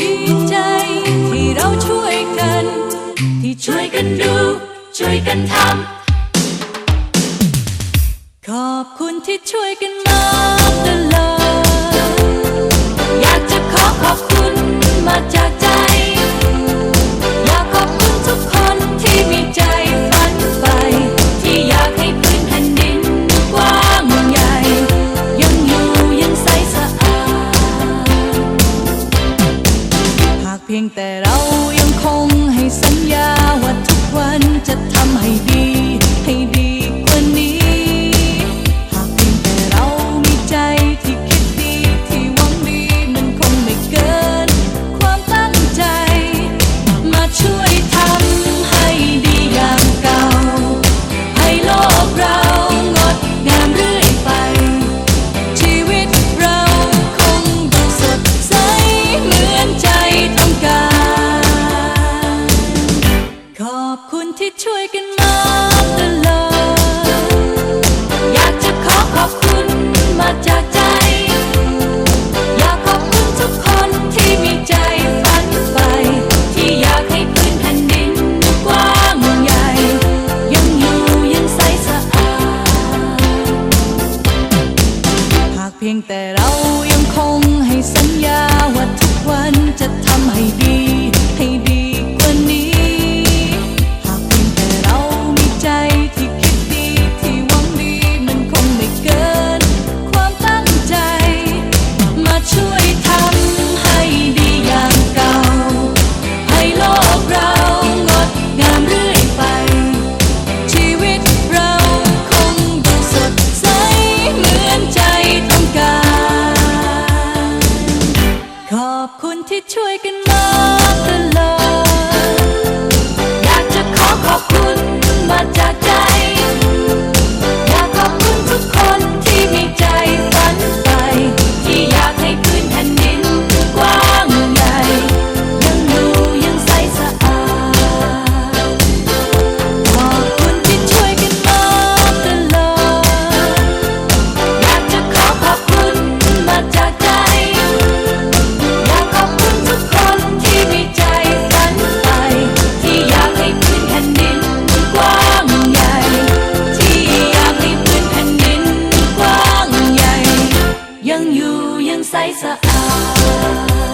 ดีใจที่เราช่วยกัน ที่ช่วยกันดู ช่วยกันทำ ขอบคุณที่ช่วยกันมาตลอดอยากจะขอขอบคุณมาจากใจ ช่วยกันมาตลอดอยากจะขอขอบคุณมาจากใจ อยากขอบคุณทุกคนที่มีใจฝันใฝ่ที่อยากให้พื้นแผ่นดินกว้างใหญ่ ยังอยู่ยังใสสะอาดหากเพียงแต่เรายังคงให้สัญญาว่าทุกวันจะทำให้ดี ขอบคุณที่ช่วยกันมาตลอด 爱。